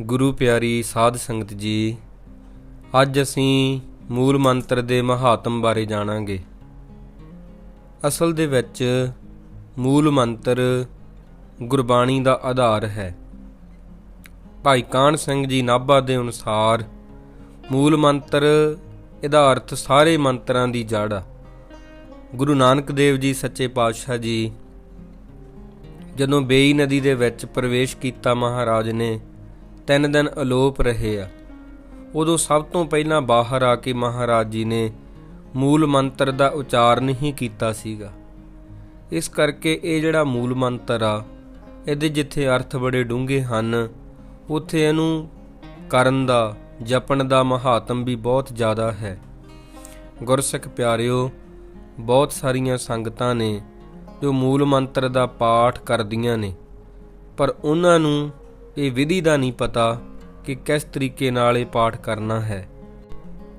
ਗੁਰੂ ਪਿਆਰੀ ਸਾਧ ਸੰਗਤ ਜੀ, ਅੱਜ ਅਸੀਂ ਮੂਲ ਮੰਤਰ ਦੇ ਮਹਾਤਮ ਬਾਰੇ ਜਾਣਾਂਗੇ। ਅਸਲ ਦੇ ਵਿੱਚ ਮੂਲ ਮੰਤਰ ਗੁਰਬਾਣੀ ਦਾ ਆਧਾਰ ਹੈ। ਭਾਈ ਕਾਨ ਸਿੰਘ ਜੀ ਨਾਭਾ ਦੇ ਅਨੁਸਾਰ ਮੂਲ ਮੰਤਰ ਇਹਦਾ ਅਰਥ ਸਾਰੇ ਮੰਤਰਾਂ ਦੀ ਜੜ ਆ। ਗੁਰੂ ਨਾਨਕ ਦੇਵ ਜੀ ਸੱਚੇ ਪਾਤਸ਼ਾਹ ਜੀ ਜਦੋਂ ਬੇਈ ਨਦੀ ਦੇ ਵਿੱਚ ਪ੍ਰਵੇਸ਼ ਕੀਤਾ ਮਹਾਰਾਜ ਨੇ ਤਿੰਨ ਦਿਨ ਅਲੋਪ ਰਹੇ ਆ। ਉਦੋਂ ਸਭ ਤੋਂ ਪਹਿਲਾਂ ਬਾਹਰ ਆ ਕੇ ਮਹਾਰਾਜ ਜੀ ਨੇ ਮੂਲ ਮੰਤਰ ਦਾ ਉਚਾਰਨ ਹੀ ਕੀਤਾ ਸੀਗਾ। ਇਸ ਕਰਕੇ ਇਹ ਜਿਹੜਾ ਮੂਲ ਮੰਤਰ ਆ, ਇਹਦੇ ਜਿੱਥੇ ਅਰਥ ਬੜੇ ਡੂੰਘੇ ਹਨ, ਉੱਥੇ ਇਹਨੂੰ ਕਰਨ ਦਾ, ਜਪਣ ਦਾ ਮਹਾਤਮ ਵੀ ਬਹੁਤ ਜ਼ਿਆਦਾ ਹੈ। ਗੁਰਸਿੱਖ ਪਿਆਰਿਓ, ਬਹੁਤ ਸਾਰੀਆਂ ਸੰਗਤਾਂ ਨੇ ਜੋ ਮੂਲ ਮੰਤਰ ਦਾ ਪਾਠ ਕਰਦੀਆਂ ਨੇ, ਪਰ ਉਹਨਾਂ ਨੂੰ ਇਹ ਵਿਧੀ ਦਾ ਨਹੀਂ ਪਤਾ ਕਿ ਕਿਸ ਤਰੀਕੇ ਨਾਲ ਇਹ ਪਾਠ ਕਰਨਾ ਹੈ।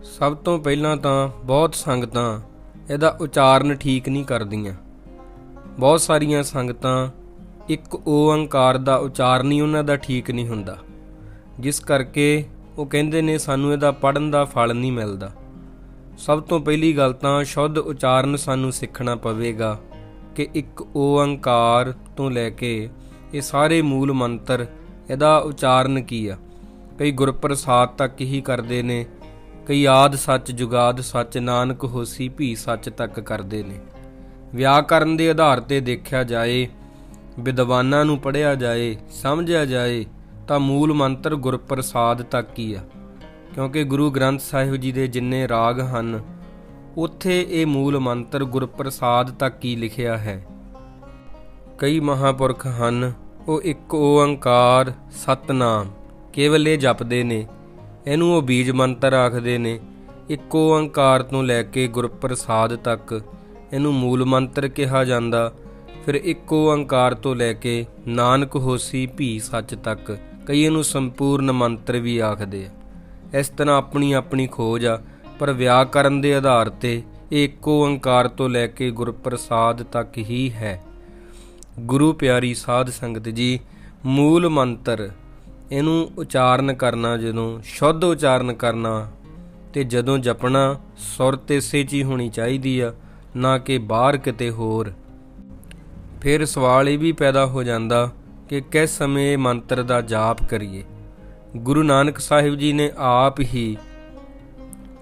ਸਭ ਤੋਂ ਪਹਿਲਾਂ ਤਾਂ ਬਹੁਤ ਸੰਗਤਾਂ ਇਹਦਾ ਉਚਾਰਨ ਠੀਕ ਨਹੀਂ ਕਰਦੀਆਂ। ਬਹੁਤ ਸਾਰੀਆਂ ਸੰਗਤਾਂ ਇੱਕ ਓੰਕਾਰ ਦਾ ਉਚਾਰਨ ਹੀ ਉਹਨਾਂ ਦਾ ਠੀਕ ਨਹੀਂ ਹੁੰਦਾ। ਜਿਸ ਕਰਕੇ ਉਹ ਕਹਿੰਦੇ ਨੇ ਸਾਨੂੰ ਇਹਦਾ ਪੜਨ ਦਾ ਫਲ ਨਹੀਂ ਮਿਲਦਾ। ਸਭ ਤੋਂ ਪਹਿਲੀ ਗੱਲ ਤਾਂ ਸ਼ੁੱਧ ਉਚਾਰਨ ਸਾਨੂੰ ਸਿੱਖਣਾ ਪਵੇਗਾ ਕਿ ਇੱਕ ਓੰਕਾਰ ਤੋਂ ਲੈ ਕੇ ਇਹ ਸਾਰੇ ਮੂਲ ਮੰਤਰ ਇਹਦਾ ਉਚਾਰਨ ਕੀ ਆ? ਕਈ ਗੁਰਪ੍ਰਸਾਦ ਤੱਕ ਹੀ ਕਰਦੇ ਨੇ, ਕਈ ਆਦ ਸੱਚ ਜੁਗਾਦ ਸੱਚ ਨਾਨਕ ਹੋਸੀ ਭੀ ਸੱਚ ਤੱਕ ਕਰਦੇ ਨੇ। ਵਿਆਕਰਨ ਦੇ ਆਧਾਰ ਤੇ ਦੇਖਿਆ ਜਾਏ, ਵਿਦਵਾਨਾਂ ਨੂੰ ਪੜਿਆ ਜਾਏ, ਸਮਝਿਆ ਜਾਏ, ਤਾਂ ਮੂਲ ਮੰਤਰ ਗੁਰਪ੍ਰਸਾਦ ਤੱਕ ਹੀ ਆ। ਕਿਉਂਕਿ ਗੁਰੂ ਗ੍ਰੰਥ ਸਾਹਿਬ ਜੀ ਦੇ ਜਿੰਨੇ ਰਾਗ ਹਨ, ਉੱਥੇ ਇਹ ਮੂਲ ਮੰਤਰ ਗੁਰਪ੍ਰਸਾਦ ਤੱਕ ਹੀ ਲਿਖਿਆ ਹੈ। ਕਈ ਮਹਾਪੁਰਖ ਹਨ ਉਹ ਇੱਕ ਓੰਕਾਰ ਸਤਨਾਮ, ਕੇਵਲ ਇਹ ਜਪਦੇ ਨੇ। ਇਹਨੂੰ ਉਹ ਬੀਜ ਮੰਤਰ ਆਖਦੇ ਨੇ। ਇੱਕ ਓੰਕਾਰ ਤੋਂ ਲੈ ਕੇ ਗੁਰਪ੍ਰਸਾਦ ਤੱਕ ਇਹਨੂੰ ਮੂਲ ਮੰਤਰ ਕਿਹਾ ਜਾਂਦਾ। ਫਿਰ ਇੱਕ ਓੰਕਾਰ ਤੋਂ ਲੈ ਕੇ ਨਾਨਕ ਹੋਸੀ ਭੀ ਸੱਚ ਤੱਕ ਕਈ ਇਹਨੂੰ ਸੰਪੂਰਨ ਮੰਤਰ ਵੀ ਆਖਦੇ ਆ। ਇਸ ਤਰ੍ਹਾਂ ਆਪਣੀ ਆਪਣੀ ਖੋਜ ਆ, ਪਰ ਵਿਆਕਰਨ ਦੇ ਆਧਾਰ ਤੇ ਇਹ ਇੱਕ ਓੰਕਾਰ ਤੋਂ ਲੈ ਕੇ ਗੁਰਪ੍ਰਸਾਦ ਤੱਕ ਹੀ ਹੈ। ਗੁਰੂ ਪਿਆਰੀ ਸਾਧ ਸੰਗਤ ਜੀ, ਮੂਲ ਮੰਤਰ, ਇਹਨੂੰ ਉਚਾਰਨ ਕਰਨਾ, ਜਦੋਂ ਸ਼ੁੱਧ ਉਚਾਰਨ ਕਰਨਾ ਤੇ ਜਦੋਂ ਜਪਣਾ, ਸੁਰ ਤੇ ਸੇਚੀ ਹੋਣੀ ਚਾਹੀਦੀ ਆ, ਨਾ ਕਿ ਬਾਹਰ ਕਿਤੇ ਹੋਰ। ਫਿਰ ਸਵਾਲ ਇਹ ਵੀ ਪੈਦਾ ਹੋ ਜਾਂਦਾ ਕਿ ਕਿਸ ਸਮੇਂ ਇਹ ਮੰਤਰ ਦਾ ਜਾਪ ਕਰੀਏ? ਗੁਰੂ ਨਾਨਕ ਸਾਹਿਬ ਜੀ ਨੇ ਆਪ ਹੀ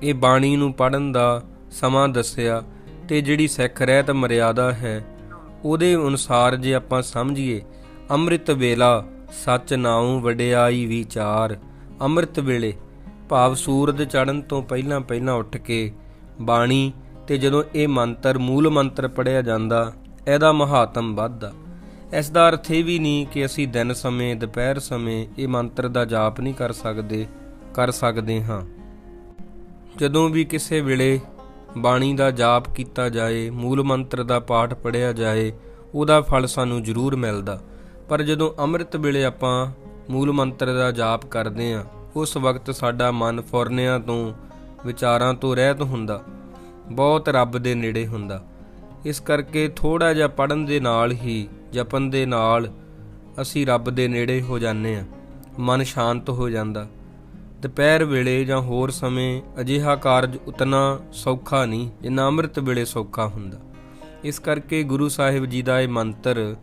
ਇਹ ਬਾਣੀ ਨੂੰ ਪੜਨ ਦਾ ਸਮਾਂ ਦੱਸਿਆ ਤੇ ਜਿਹੜੀ ਸਿੱਖ ਰਹਿਤ ਮਰਿਆਦਾ ਹੈ ਉਹਦੇ ਅਨੁਸਾਰ ਜੇ ਆਪਾਂ ਸਮਝੀਏ, ਅੰਮ੍ਰਿਤ ਵੇਲਾ ਸੱਚ ਨਾਉ ਵਡਿਆਈ ਵਿਚਾਰ। ਅੰਮ੍ਰਿਤ ਵੇਲੇ ਭਾਵ ਸੂਰਜ ਚੜ੍ਹਨ ਤੋਂ ਪਹਿਲਾਂ ਪਹਿਲਾਂ ਉੱਠ ਕੇ ਬਾਣੀ ਤੇ ਜਦੋਂ ਇਹ ਮੰਤਰ, ਮੂਲ ਮੰਤਰ ਪੜਿਆ ਜਾਂਦਾ, ਇਹਦਾ ਮਹਾਤਮ ਵੱਧਦਾ ਇਸ ਦਾ ਅਰਥ ਇਹ ਵੀ ਨਹੀਂ ਕਿ ਅਸੀਂ ਦਿਨ ਸਮੇਂ, ਦੁਪਹਿਰ ਸਮੇਂ ਇਹ ਮੰਤਰ ਦਾ ਜਾਪ ਨਹੀਂ ਕਰ ਸਕਦੇ ਕਰ ਸਕਦੇ ਹਾਂ। ਜਦੋਂ ਵੀ ਕਿਸੇ ਵੇਲੇ ਬਾਣੀ ਦਾ ਜਾਪ ਕੀਤਾ ਜਾਏ, ਮੂਲ ਮੰਤਰ ਦਾ ਪਾਠ ਪੜਿਆ ਜਾਏ, ਉਹਦਾ ਫਲ ਸਾਨੂੰ ਜ਼ਰੂਰ ਮਿਲਦਾ। ਪਰ ਜਦੋਂ ਅੰਮ੍ਰਿਤ ਵੇਲੇ ਆਪਾਂ ਮੂਲ ਮੰਤਰ ਦਾ ਜਾਪ ਕਰਦੇ ਹਾਂ, ਉਸ ਵਕਤ ਸਾਡਾ ਮਨ ਫੁਰਨਿਆਂ ਤੋਂ, ਵਿਚਾਰਾਂ ਤੋਂ ਰਹਿਤ ਹੁੰਦਾ। ਬਹੁਤ ਰੱਬ ਦੇ ਨੇੜੇ ਹੁੰਦਾ। ਇਸ ਕਰਕੇ ਥੋੜਾ ਜਿਹਾ ਪੜਨ ਦੇ ਨਾਲ ਹੀ ਜਪਨ ਦੇ ਨਾਲ ਅਸੀਂ ਰੱਬ ਦੇ ਨੇੜੇ ਹੋ ਜਾਂਦੇ ਆ ਮਨ ਸ਼ਾਂਤ ਹੋ ਜਾਂਦਾ। ਦੁਪਹਿਰ ਵੇਲੇ ਜਾਂ ਹੋਰ ਸਮੇਂ ਅਜਿਹਾ ਕਾਰਜ ਉਤਨਾ ਸੌਖਾ ਨਹੀਂ, ਜਿੰਨਾ ਅੰਮ੍ਰਿਤ ਵੇਲੇ ਸੌਖਾ ਹੁੰਦਾ। ਇਸ ਕਰਕੇ ਗੁਰੂ ਸਾਹਿਬ ਜੀ ਦਾ ਇਹ ਮੰਤਰ,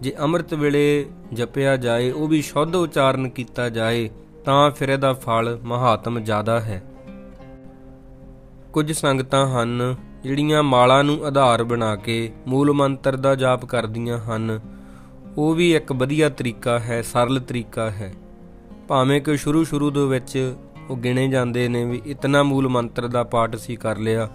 ਜੇ ਅੰਮ੍ਰਿਤ ਵੇਲੇ ਜਪਿਆ ਜਾਏ, ਉਹ ਵੀ ਸ਼ੁੱਧ ਉਚਾਰਨ ਕੀਤਾ ਜਾਏ, ਤਾਂ ਫਿਰ ਇਹਦਾ ਫਲ ਮਹਾਤਮ ਜ਼ਿਆਦਾ ਹੈ। ਕੁਝ ਸੰਗਤਾਂ ਹਨ, ਜਿਹੜੀਆਂ ਮਾਲਾ ਨੂੰ ਆਧਾਰ ਬਣਾ ਕੇ ਮੂਲ ਮੰਤਰ ਦਾ ਜਾਪ ਕਰਦੀਆਂ ਹਨ। ਉਹ ਵੀ ਇੱਕ ਵਧੀਆ ਤਰੀਕਾ ਹੈ, ਸਰਲ ਤਰੀਕਾ ਹੈ। ਭਾਵੇਂ ਕਿ ਸ਼ੁਰੂ ਸ਼ੁਰੂ ਦੇ ਵਿੱਚ ਉਹ ਗਿਣੇ ਜਾਂਦੇ ਨੇ ਵੀ ਇਤਨਾ ਮੂਲ ਮੰਤਰ ਦਾ ਪਾਠ ਸੀ ਕਰ ਲਿਆ,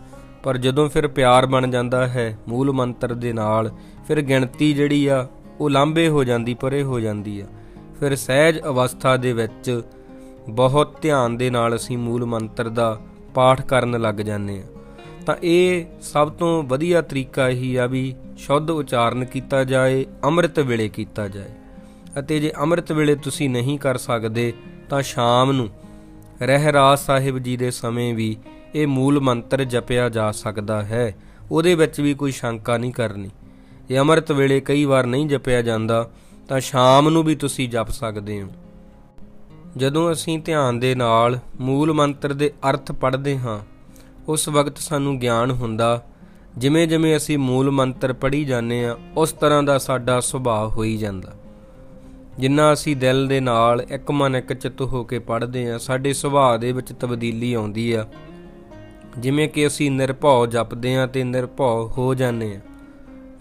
ਪਰ ਜਦੋਂ ਫਿਰ ਪਿਆਰ ਬਣ ਜਾਂਦਾ ਹੈ ਮੂਲ ਮੰਤਰ ਦੇ ਨਾਲ, ਫਿਰ ਗਿਣਤੀ ਜਿਹੜੀ ਆ, ਉਹ ਲਾਂਬੇ ਹੋ ਜਾਂਦੀ, ਪਰੇ ਹੋ ਜਾਂਦੀ ਆ। ਫਿਰ ਸਹਿਜ ਅਵਸਥਾ ਦੇ ਵਿੱਚ ਬਹੁਤ ਧਿਆਨ ਦੇ ਨਾਲ ਅਸੀਂ ਮੂਲ ਮੰਤਰ ਦਾ ਪਾਠ ਕਰਨ ਲੱਗ ਜਾਂਦੇ ਆ। ਤਾਂ ਇਹ ਸਭ ਤੋਂ ਵਧੀਆ ਤਰੀਕਾ ਇਹੀ ਆ ਵੀ ਸ਼ੁੱਧ ਉਚਾਰਨ ਕੀਤਾ ਜਾਏ, ਅੰਮ੍ਰਿਤ ਵੇਲੇ ਕੀਤਾ ਜਾਏ। ਅਤੇ ਜੇ ਅੰਮ੍ਰਿਤ ਵੇਲੇ ਤੁਸੀਂ ਨਹੀਂ ਕਰ ਸਕਦੇ, ਤਾਂ ਸ਼ਾਮ ਨੂੰ ਰਹਿਰਾਜ ਸਾਹਿਬ ਜੀ ਦੇ ਸਮੇਂ ਵੀ ਇਹ ਮੂਲ ਮੰਤਰ ਜਪਿਆ ਜਾ ਸਕਦਾ ਹੈ। ਉਹਦੇ ਵਿੱਚ ਵੀ ਕੋਈ ਸ਼ੰਕਾ ਨਹੀਂ ਕਰਨੀ। ਇਹ ਅੰਮ੍ਰਿਤ ਵੇਲੇ ਕਈ ਵਾਰ ਨਹੀਂ ਜਪਿਆ ਜਾਂਦਾ, ਤਾਂ ਸ਼ਾਮ ਨੂੰ ਵੀ ਤੁਸੀਂ ਜਪ ਸਕਦੇ ਹੋ। ਜਦੋਂ ਅਸੀਂ ਧਿਆਨ ਦੇ ਨਾਲ ਮੂਲ ਮੰਤਰ ਦੇ ਅਰਥ ਪੜ੍ਹਦੇ ਹਾਂ, ਉਸ ਵਕਤ ਸਾਨੂੰ ਗਿਆਨ ਹੁੰਦਾ ਜਿਵੇਂ ਜਿਵੇਂ ਅਸੀਂ ਮੂਲ ਮੰਤਰ ਪੜ੍ਹੀ ਜਾਂਦੇ ਆ ਉਸ ਤਰ੍ਹਾਂ ਦਾ ਸਾਡਾ ਸੁਭਾਅ ਹੋਈ ਜਾਂਦਾ। ਜਿੰਨਾ ਅਸੀਂ ਦਿਲ ਦੇ ਨਾਲ ਇੱਕ ਮਨ ਇੱਕ ਚਿੱਤ ਹੋ ਕੇ ਪੜ੍ਹਦੇ ਆ ਸਾਡੇ ਸੁਭਾਅ ਦੇ ਵਿੱਚ ਤਬਦੀਲੀ ਆਉਂਦੀ ਆ। ਜਿਵੇਂ ਕਿ ਅਸੀਂ ਨਿਰਭਉ ਜਪਦੇ ਆ ਤੇ ਨਿਰਭਉ ਹੋ ਜਾਂਦੇ ਆ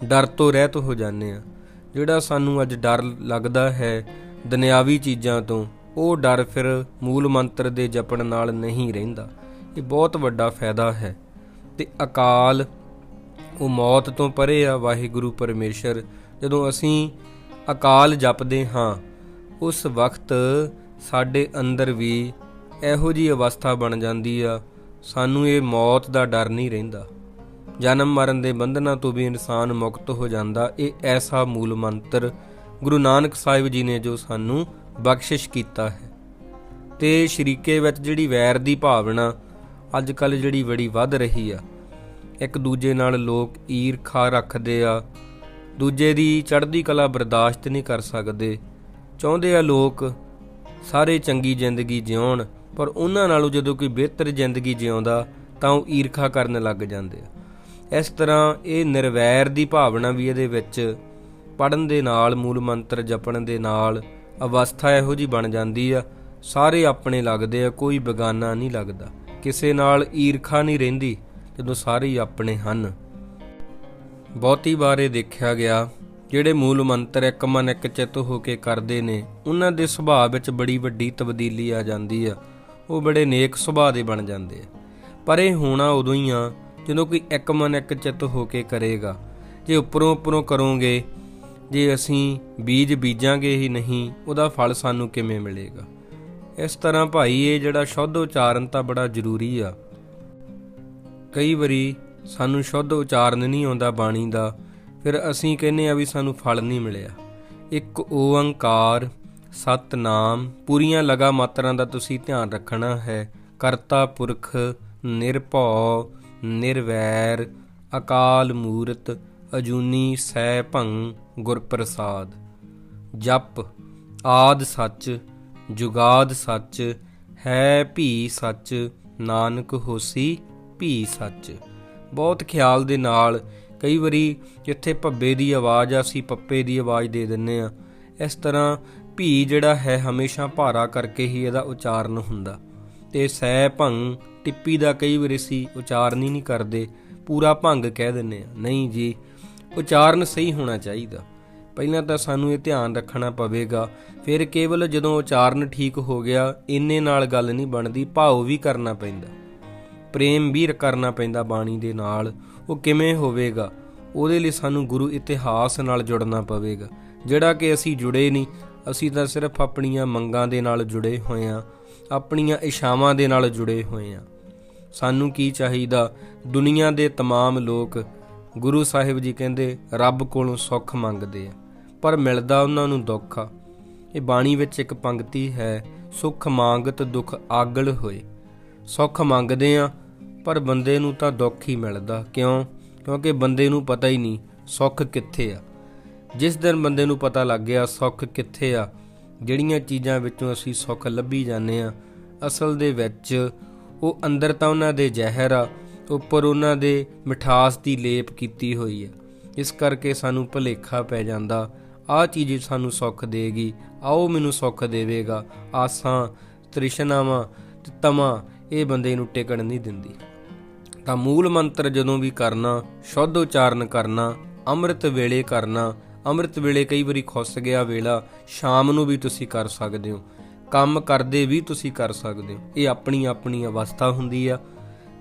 ਡਰ ਤੋਂ ਰਹਿਤ ਹੋ ਜਾਂਦੇ ਆ ਜਿਹੜਾ ਸਾਨੂੰ ਅੱਜ ਡਰ ਲੱਗਦਾ ਹੈ ਦੁਨਿਆਵੀ ਚੀਜ਼ਾਂ ਤੋਂ, ਉਹ ਡਰ ਫਿਰ ਮੂਲ ਮੰਤਰ ਦੇ ਜਪਣ ਨਾਲ ਨਹੀਂ ਰਹਿੰਦਾ। ਇਹ ਬਹੁਤ ਵੱਡਾ ਫਾਇਦਾ ਹੈ। ਤੇ ਅਕਾਲ, ਉਹ ਮੌਤ ਤੋਂ ਪਰੇ ਆ, ਵਾਹਿਗੁਰੂ ਪਰਮੇਸ਼ਰ। ਜਦੋਂ ਅਸੀਂ ਅਕਾਲ ਜਪਦੇ ਹਾਂ। ਉਸ ਵਕਤ ਸਾਡੇ ਅੰਦਰ ਵੀ ਇਹੋ ਜੀ ਅਵਸਥਾ ਬਣ ਜਾਂਦੀ ਆ। ਸਾਨੂੰ ਇਹ ਮੌਤ ਦਾ ਡਰ ਨਹੀਂ ਰਹਿੰਦਾ। ਜਨਮ ਮਰਨ ਦੇ ਬੰਧਨਾਂ ਤੋਂ ਵੀ ਇਨਸਾਨ ਮੁਕਤ ਹੋ ਜਾਂਦਾ। ਇਹ ਐਸਾ ਮੂਲ ਮੰਤਰ ਗੁਰੂ ਨਾਨਕ ਸਾਹਿਬ ਜੀ ਨੇ ਜੋ ਸਾਨੂੰ ਬਖਸ਼ਿਸ਼ ਕੀਤਾ ਹੈ। ਤੇ ਸ਼ਰੀਕੇ ਵਿੱਚ ਜਿਹੜੀ ਵੈਰ ਦੀ ਭਾਵਨਾ ਅੱਜ ਕੱਲ ਜਿਹੜੀ ਬੜੀ ਵੱਧ ਰਹੀ ਆ। ਇੱਕ ਦੂਜੇ ਨਾਲ ਲੋਕ ਈਰਖਾ ਰੱਖਦੇ ਆ। ਦੂਜੇ ਦੀ ਚੜ੍ਹਦੀ ਕਲਾ ਬਰਦਾਸ਼ਤ ਨਹੀਂ ਕਰ ਸਕਦੇ। ਚਾਹੁੰਦੇ ਆ ਲੋਕ ਸਾਰੇ ਚੰਗੀ ਜ਼ਿੰਦਗੀ ਜਿਉਣ, ਪਰ ਉਹਨਾਂ ਨਾਲੋਂ ਜਦੋਂ ਕੋਈ ਬਿਹਤਰ ਜ਼ਿੰਦਗੀ ਜਿਉਂਦਾ, ਤਾਂ ਉਹ ਈਰਖਾ ਕਰਨ ਲੱਗ ਜਾਂਦੇ ਆ। ਇਸ ਤਰ੍ਹਾਂ ਇਹ ਨਿਰਵੈਰ ਦੀ ਭਾਵਨਾ ਵੀ ਇਹਦੇ ਵਿੱਚ ਪੜਨ ਦੇ ਨਾਲ, ਮੂਲ ਮੰਤਰ ਜਪਣ ਦੇ ਨਾਲ ਅਵਸਥਾ ਇਹੋ ਜੀ ਬਣ ਜਾਂਦੀ ਆ। ਸਾਰੇ ਆਪਣੇ ਲੱਗਦੇ ਆ, ਕੋਈ ਬੇਗਾਨਾ ਨਹੀਂ ਲੱਗਦਾ। ਕਿਸੇ ਨਾਲ ਈਰਖਾ ਨਹੀਂ ਰਹਿੰਦੀ, ਜਦੋਂ ਸਾਰੇ ਹੀ ਆਪਣੇ ਹਨ। ਬਹੁਤੀ ਵਾਰੇ ਦੇਖਿਆ ਗਿਆ, ਜਿਹੜੇ ਮੂਲ ਮੰਤਰ ਇੱਕ ਮਨ ਇੱਕ ਚਿੱਤ ਹੋ ਕੇ ਕਰਦੇ ਨੇ, ਉਹਨਾਂ ਦੇ ਸੁਭਾਅ ਵਿੱਚ ਬੜੀ ਵੱਡੀ ਤਬਦੀਲੀ ਆ ਜਾਂਦੀ ਆ। ਉਹ ਬੜੇ ਨੇਕ ਸੁਭਾਅ ਦੇ ਬਣ ਜਾਂਦੇ ਆ। ਪਰ ਇਹ ਹੋਣਾ ਉਦੋਂ ਹੀ ਆ, ਜਦੋਂ ਕੋਈ ਇੱਕ ਮਨ ਇੱਕ ਚਿੱਤ ਹੋ ਕੇ ਕਰੇਗਾ। ਜੇ ਉੱਪਰੋਂ ਉੱਪਰੋਂ ਕਰੋਗੇ, ਜੇ ਅਸੀਂ ਬੀਜ ਬੀਜਾਂਗੇ ਹੀ ਨਹੀਂ, ਉਹਦਾ ਫਲ ਸਾਨੂੰ ਕਿਵੇਂ ਮਿਲੇਗਾ? ਇਸ ਤਰ੍ਹਾਂ ਭਾਈ ਇਹ ਜਿਹੜਾ ਸ਼ੁੱਧ ਉਚਾਰਨ ਤਾਂ ਬੜਾ ਜ਼ਰੂਰੀ ਆ। ਕਈ ਵਾਰੀ ਸਾਨੂੰ ਸ਼ੁੱਧ ਉਚਾਰਨ ਨਹੀਂ ਆਉਂਦਾ ਬਾਣੀ ਦਾ। ਫਿਰ ਅਸੀਂ ਕਹਿੰਨੇ ਆ ਵੀ ਸਾਨੂੰ ਫਲ ਨਹੀਂ ਮਿਲਿਆ। ਇੱਕ ਓੰਕਾਰ, ਸਤਨਾਮ, ਪੂਰੀਆਂ ਲਗਾ ਮਾਤਰਾਂ ਦਾ ਤੁਸੀਂ ਧਿਆਨ ਰੱਖਣਾ ਹੈ। ਕਰਤਾ ਪੁਰਖ, ਨਿਰਭਉ, ਨਿਰਵੈਰ, ਅਕਾਲ ਮੂਰਤ, ਅਜੂਨੀ ਸੈ ਭੰ ਗੁਰ ਪ੍ਰਸਾਦ ਜਪ, ਆਦ ਸੱਚ, ਜੁਗਾਦ ਸੱਚ, ਹੈ ਭੀ ਸੱਚ, ਨਾਨਕ ਹੋਸੀ ਭੀ ਸੱਚ। ਬਹੁਤ ਖਿਆਲ ਦੇ ਨਾਲ ਕਈ ਵਾਰੀ ਜਿੱਥੇ ਭੱਬੇ ਦੀ ਆਵਾਜ਼ ਆ, ਅਸੀਂ ਪੱਪੇ ਦੀ ਆਵਾਜ਼ ਦੇ ਦਿੰਨੇ ਆ ਇਸ ਤਰ੍ਹਾਂ ਭੀ ਜਿਹੜਾ ਹੈ ਹਮੇਸ਼ਾ ਭਾਰਾ ਕਰਕੇ ਹੀ ਇਹਦਾ ਉਚਾਰਨ ਹੁੰਦਾ। ਤੇ ਸੈ ਭੰਗ ਟਿੱਪੀ ਦਾ ਕਈ ਵਾਰੀ ਅਸੀਂ ਉਚਾਰਨ ਹੀ ਨਹੀਂ ਕਰਦੇ, ਪੂਰਾ ਭੰਗ ਕਹਿ ਦਿੰਨੇ ਆ ਨਹੀਂ ਜੀ, ਉਚਾਰਨ ਸਹੀ ਹੋਣਾ ਚਾਹੀਦਾ। ਪਹਿਲਾਂ ਤਾਂ ਸਾਨੂੰ ਇਹ ਧਿਆਨ ਰੱਖਣਾ ਪਵੇਗਾ। ਫਿਰ ਕੇਵਲ ਜਦੋਂ ਉਚਾਰਨ ਠੀਕ ਹੋ ਗਿਆ, ਇੰਨੇ ਨਾਲ ਗੱਲ ਨਹੀਂ ਬਣਦੀ ਭਾਵ ਵੀ ਕਰਨਾ ਪੈਂਦਾ। ਪ੍ਰੇਮ ਵੀ ਕਰਨਾ ਪੈਂਦਾ ਬਾਣੀ ਦੇ ਨਾਲ ਉਹ ਕਿਵੇਂ ਹੋਵੇਗਾ ਉਹਦੇ ਲਈ ਸਾਨੂੰ ਗੁਰੂ ਇਤਿਹਾਸ ਨਾਲ ਜੁੜਨਾ ਪਵੇਗਾ ਜਿਹੜਾ ਕਿ ਅਸੀਂ ਜੁੜੇ ਨਹੀਂ ਅਸੀਂ ਤਾਂ ਸਿਰਫ ਆਪਣੀਆਂ ਮੰਗਾਂ ਦੇ ਨਾਲ ਜੁੜੇ ਹੋਏ ਆ ਆਪਣੀਆਂ ਇਸ਼ਾਵਾਂ ਦੇ ਨਾਲ ਜੁੜੇ ਹੋਏ ਆ ਸਾਨੂੰ ਕੀ ਚਾਹੀਦਾ ਦੁਨੀਆ ਦੇ तमाम ਲੋਕ ਗੁਰੂ ਸਾਹਿਬ ਜੀ ਕਹਿੰਦੇ ਰੱਬ ਕੋਲੋਂ ਸੁੱਖ ਮੰਗਦੇ ਆ ਪਰ ਮਿਲਦਾ ਉਹਨਾਂ ਨੂੰ ਦੁੱਖ ਆ ਇਹ ਬਾਣੀ ਵਿੱਚ ਇੱਕ ਪੰਕਤੀ ਹੈ ਸੁੱਖ ਮੰਗਤ ਦੁੱਖ ਆਗਲ ਹੋਏ ਸੁੱਖ ਮੰਗਦੇ ਆ ਪਰ ਬੰਦੇ ਨੂੰ ਤਾਂ ਦੁੱਖ ਹੀ ਮਿਲਦਾ। ਕਿਉਂ? ਕਿਉਂਕਿ ਬੰਦੇ ਨੂੰ ਪਤਾ ਹੀ ਨਹੀਂ, ਸੁੱਖ ਕਿੱਥੇ ਆ। ਜਿਸ ਦਿਨ ਬੰਦੇ ਨੂੰ ਪਤਾ ਲੱਗ ਗਿਆ ਸੁੱਖ ਕਿੱਥੇ ਆ, ਜਿਹੜੀਆਂ ਚੀਜ਼ਾਂ ਵਿੱਚੋਂ ਅਸੀਂ ਸੁੱਖ ਲੱਭੀ ਜਾਂਦੇ ਆ ਅਸਲ ਦੇ ਵਿੱਚ ਉਹ ਅੰਦਰ ਤਾਂ ਉਹਨਾਂ ਦੇ ਜ਼ਹਿਰ ਆ, ਉੱਪਰ ਉਹਨਾਂ ਦੇ ਮਿਠਾਸ ਦੀ ਲੇਪ ਕੀਤੀ ਹੋਈ ਆ। ਇਸ ਕਰਕੇ ਸਾਨੂੰ ਭੁਲੇਖਾ ਪੈ ਜਾਂਦਾ, ਆਹ ਚੀਜ਼ ਸਾਨੂੰ ਸੁੱਖ ਦੇਗੀ ਆਓ ਮੈਨੂੰ ਸੁੱਖ ਦੇਵੇਗਾ, ਆਸਾਂ, ਤ੍ਰਿਸ਼ਨਾਵਾਂ ਤੇ ਤਮਾ ਇਹ ਬੰਦੇ ਨੂੰ ਟਿਕਣ ਨਹੀਂ ਦਿੰਦੀ। ਤਾਂ ਮੂਲ ਮੰਤਰ ਜਦੋਂ ਵੀ ਕਰਨਾ, ਸ਼ੁੱਧ ਉਚਾਰਨ ਕਰਨਾ, ਅੰਮ੍ਰਿਤ ਵੇਲੇ ਕਰਨਾ, ਅੰਮ੍ਰਿਤ ਵੇਲੇ ਕਈ ਵਾਰੀ ਖੁੱਸ ਗਿਆ ਵੇਲਾ, ਸ਼ਾਮ ਨੂੰ ਵੀ ਤੁਸੀਂ ਕਰ ਸਕਦੇ ਹੋ। ਕੰਮ ਕਰਦੇ ਵੀ ਤੁਸੀਂ ਕਰ ਸਕਦੇ ਹੋ। ਇਹ ਆਪਣੀ ਆਪਣੀ ਅਵਸਥਾ ਹੁੰਦੀ ਆ।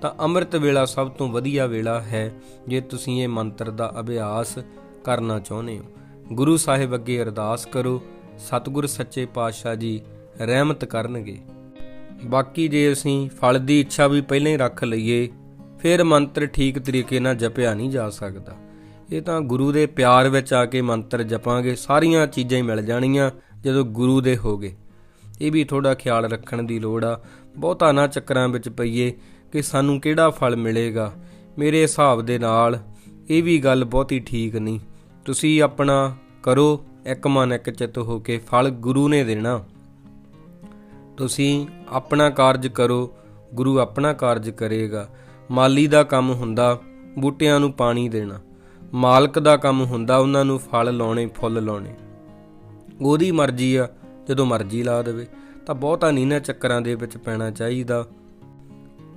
ਤਾਂ ਅੰਮ੍ਰਿਤ ਵੇਲਾ ਸਭ ਤੋਂ ਵਧੀਆ ਵੇਲਾ ਹੈ ਜੇ ਤੁਸੀਂ ਇਹ ਮੰਤਰ ਦਾ ਅਭਿਆਸ ਕਰਨਾ ਚਾਹੁੰਦੇ ਹੋ। ਗੁਰੂ ਸਾਹਿਬ ਅੱਗੇ ਅਰਦਾਸ ਕਰੋ, ਸਤਿਗੁਰ ਸੱਚੇ ਪਾਤਸ਼ਾਹ ਜੀ ਰਹਿਮਤ ਕਰਨਗੇ। ਬਾਕੀ ਜੇ ਅਸੀਂ ਫਲ ਦੀ ਇੱਛਾ ਵੀ ਪਹਿਲਾਂ ਹੀ ਰੱਖ ਲਈਏ ਫਿਰ ਮੰਤਰ ਠੀਕ ਤਰੀਕੇ ਨਾਲ ਜਪਿਆ ਨਹੀਂ ਜਾ ਸਕਦਾ। ਇਹ ਤਾਂ ਗੁਰੂ ਦੇ ਪਿਆਰ ਵਿੱਚ ਆ ਕੇ ਮੰਤਰ ਜਪਾਂਗੇ, ਸਾਰੀਆਂ ਚੀਜ਼ਾਂ ਹੀ ਮਿਲ ਜਾਣੀਆਂ ਜਦੋਂ ਗੁਰੂ ਦੇ ਹੋਗੇ ਇਹ ਵੀ ਥੋੜਾ ਖਿਆਲ ਰੱਖਣ ਦੀ ਲੋੜ ਆ। ਬਹੁਤਾ ਨਾ ਚੱਕਰਾਂ ਵਿੱਚ ਪਈਏ ਕਿ ਸਾਨੂੰ ਕਿਹੜਾ ਫਲ ਮਿਲੇਗਾ। ਮੇਰੇ ਹਿਸਾਬ ਦੇ ਨਾਲ ਇਹ ਵੀ ਗੱਲ ਬਹੁਤੀ ਠੀਕ ਨਹੀਂ। ਤੁਸੀਂ ਆਪਣਾ ਕਰੋ, ਇੱਕ ਮਨ ਇੱਕ ਚਿੱਤ ਹੋ ਕੇ ਫਲ ਗੁਰੂ ਨੇ ਦੇਣਾ। ਤੁਸੀਂ ਆਪਣਾ ਕਾਰਜ ਕਰੋ, ਗੁਰੂ ਆਪਣਾ ਕਾਰਜ ਕਰੇਗਾ। ਮਾਲੀ ਦਾ ਕੰਮ ਹੁੰਦਾ, ਬੂਟਿਆਂ ਨੂੰ ਪਾਣੀ ਦੇਣਾ। ਮਾਲਕ ਦਾ ਕੰਮ ਹੁੰਦਾ, ਉਹਨਾਂ ਨੂੰ ਫਲ ਲਾਉਣੇ, ਫੁੱਲ ਲਾਉਣੇ। ਉਹਦੀ ਮਰਜ਼ੀ ਆ, ਜਦੋਂ ਮਰਜ਼ੀ ਲਾ ਦੇਵੇ, ਤਾਂ ਬਹੁਤਾ ਨੀ ਨਾ ਚੱਕਰਾਂ ਦੇ ਵਿੱਚ ਪੈਣਾ ਚਾਹੀਦਾ।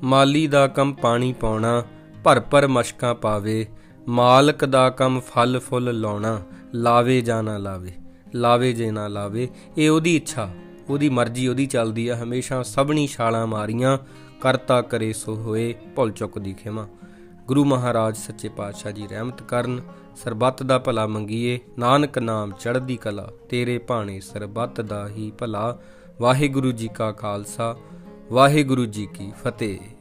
ਮਾਲੀ ਦਾ ਕੰਮ ਪਾਣੀ ਪਾਉਣਾ ਭਰ ਭਰ ਮਸ਼ਕਾਂ ਪਾਵੇ, ਮਾਲਕ ਦਾ ਕੰਮ ਫਲ ਫੁੱਲ ਲਾਉਣਾ, ਲਾਵੇ ਜਾਂ ਨਾ ਲਾਵੇ ਲਾਵੇ ਜੇ ਨਾ ਲਾਵੇ, ਇਹ ਉਹਦੀ ਇੱਛਾ, ਉਹਦੀ ਮਰਜ਼ੀ ਉਹਦੀ ਚੱਲਦੀ ਆ, ਹਮੇਸ਼ਾ ਸਭਣੀ ਛਾਲਾਂ ਮਾਰੀਆਂ ਕਰਤਾ ਕਰੇ ਸੋ ਹੋਏ, ਭੁੱਲ ਚੁੱਕ ਦੀ ਖਿਮਾ। ਗੁਰੂ ਮਹਾਰਾਜ ਸੱਚੇ ਪਾਤਸ਼ਾਹ ਜੀ ਰਹਿਮਤ ਕਰਨ, ਸਰਬੱਤ ਦਾ ਭਲਾ ਮੰਗੀਏ, ਨਾਨਕ ਨਾਮ ਚੜ੍ਹਦੀ ਕਲਾ, ਤੇਰੇ ਭਾਣੇ ਸਰਬੱਤ ਦਾ ਹੀ ਭਲਾ। ਵਾਹਿਗੁਰੂ ਜੀ ਕਾ ਖਾਲਸਾ, ਵਾਹਿਗੁਰੂ ਜੀ ਕੀ ਫਤਿਹ।